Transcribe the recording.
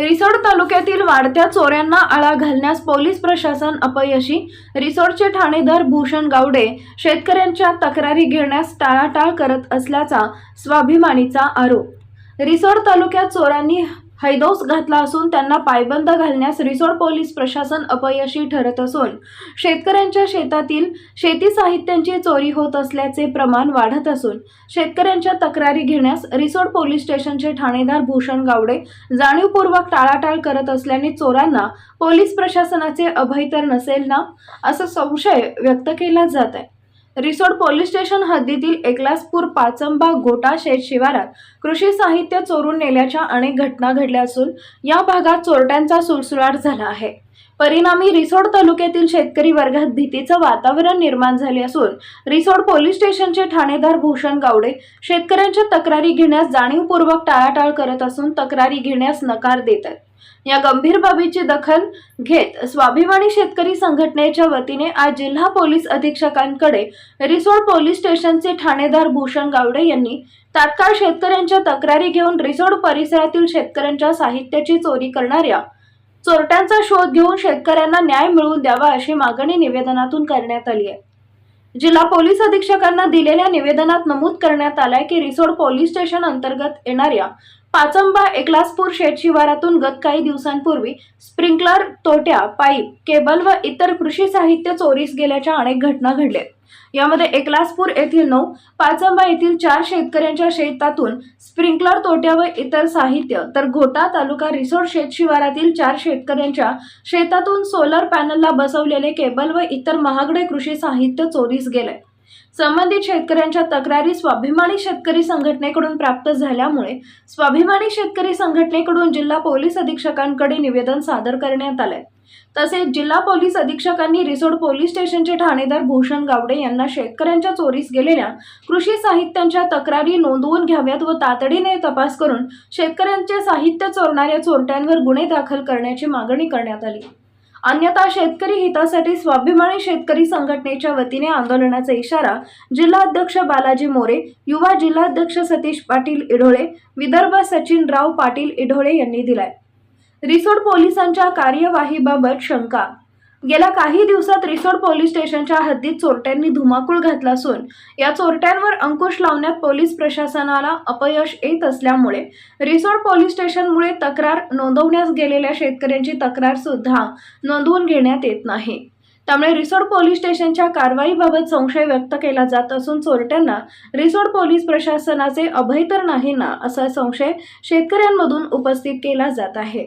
रिसोड तालुक्यातील वाढत्या चोऱ्यांना आळा घालण्यास पोलीस प्रशासन अपयशी. रिसोडचे ठाणेदार भूषण गावडे शेतकऱ्यांच्या तक्रारी घेण्यास टाळाटाळ करत असल्याचा स्वाभिमानीचा आरोप. रिसोड तालुक्यात चोरांनी हैदोस घातला असून त्यांना पायबंद घालण्यास रिसोड पोलीस प्रशासन अपयशी ठरत असून शेतकऱ्यांच्या शेतातील शेती साहित्यांची चोरी होत असल्याचे प्रमाण वाढत असून शेतकऱ्यांच्या तक्रारी घेण्यास रिसोड पोलीस स्टेशनचे ठाणेदार भूषण गावडे जाणीवपूर्वक टाळाटाळ करत असल्याने चोरांना पोलीस प्रशासनाचे अभय तर नसेल ना? असा संशय व्यक्त केला जात आहे. रिसोड पोलीस स्टेशन हद्दीतील एकलासपूर पाचंबा गोटा शेत शिवारात कृषी साहित्य चोरून नेल्याच्या अनेक घटना घडल्या असून या भागात चोरट्यांचा सुळसुळाट झाला आहे. परिणामी रिसोड तालुक्यातील शेतकरी वर्गात भीतीचं वातावरण निर्माण झाले असून रिसोड पोलीस स्टेशनचे ठाणेदार भूषण गावडे शेतकऱ्यांच्या तक्रारी घेण्यास जाणीवपूर्वक टाळाटाळ करत असून तक्रारी घेण्यास नकार देत आहेत. या गंभीर बाबीची दखल घेत स्वाभिमानी शेतकरी संघटनेच्या वतीने आज जिल्हा पोलीस अधीक्षकांकडे रिसोड पोलीस स्टेशनचे ठाणेदार भूषण गावडे यांनी तात्काळ शेतकऱ्यांच्या तक्रारी घेऊन रिसोड परिसरातील शेतकऱ्यांच्या साहित्याची चोरी करणाऱ्या चोरट्यांचा शोध घेऊन शेतकऱ्यांना न्याय मिळवून द्यावा अशी मागणी निवेदनातून करण्यात आली आहे. जिल्हा पोलीस अधीक्षकांना दिलेल्या निवेदनात नमूद करण्यात आलंय की रिसोड पोलीस स्टेशन अंतर्गत येणाऱ्या पाचंबा एकलासपूर शेत शिवारातून गत काही दिवसांपूर्वी स्प्रिंकलर तोट्या पाईप केबल व इतर कृषी साहित्य चोरीस गेल्याच्या अनेक घटना घडल्या. यामध्ये एकलासपूर येथील नऊ पाचंबा येथील चार शेतकऱ्यांच्या शेतातून स्प्रिंकलर तोट्या व इतर साहित्य तर घोटा तालुका रिसोड शेत शिवारातील चार शेतकऱ्यांच्या शेतातून सोलर पॅनलला बसवलेले केबल व इतर महागडे कृषी साहित्य चोरीस गेले. संबंधित शेतकऱ्यांच्या तक्रारी स्वाभिमानी शेतकरी संघटनेकडून प्राप्त झाल्यामुळे स्वाभिमानी शेतकरी संघटनेकडून जिल्हा पोलीस अधीक्षकांकडे निवेदन सादर करण्यात आले तसेच जिल्हा पोलीस अधीक्षकांनी रिसोड पोलीस स्टेशनचे ठाणेदार भूषण गावडे यांना शेतकऱ्यांच्या चोरीस गेलेल्या कृषी साहित्यांच्या तक्रारी नोंदवून घ्याव्यात व तातडीने तपास करून शेतकऱ्यांचे साहित्य चोरणाऱ्या चोरट्यांवर गुन्हे दाखल करण्याची मागणी करण्यात आली. अन्यथा शेतकरी हितासाठी स्वाभिमानी शेतकरी संघटनेच्या वतीने आंदोलनाचा इशारा जिल्हाध्यक्ष बालाजी मोरे युवा जिल्हाध्यक्ष सतीश पाटील इढोळे विदर्भ सचिनराव पाटील इढोळे यांनी दिलाय. रिसोड पोलिसांच्या कार्यवाहीबाबत शंका गेल्या काही दिवसात रिसोड पोलीस स्टेशनच्या हद्दीत चोरट्यांनी धुमाकूळ घातला असून या चोरट्यांवर अंकुश लावण्यात पोलीस प्रशासनाला अपयश येत असल्यामुळे रिसोड पोलीस स्टेशनमुळे तक्रार नोंदवण्यास गेलेल्या शेतकऱ्यांची तक्रार सुद्धा नोंदवून घेण्यात येत नाही. त्यामुळे रिसोड पोलीस स्टेशनच्या कारवाईबाबत संशय व्यक्त केला जात असून चोरट्यांना रिसोड पोलीस प्रशासनाचे अभय तर नाही ना असा संशय शेतकऱ्यांमधून उपस्थित केला जात आहे.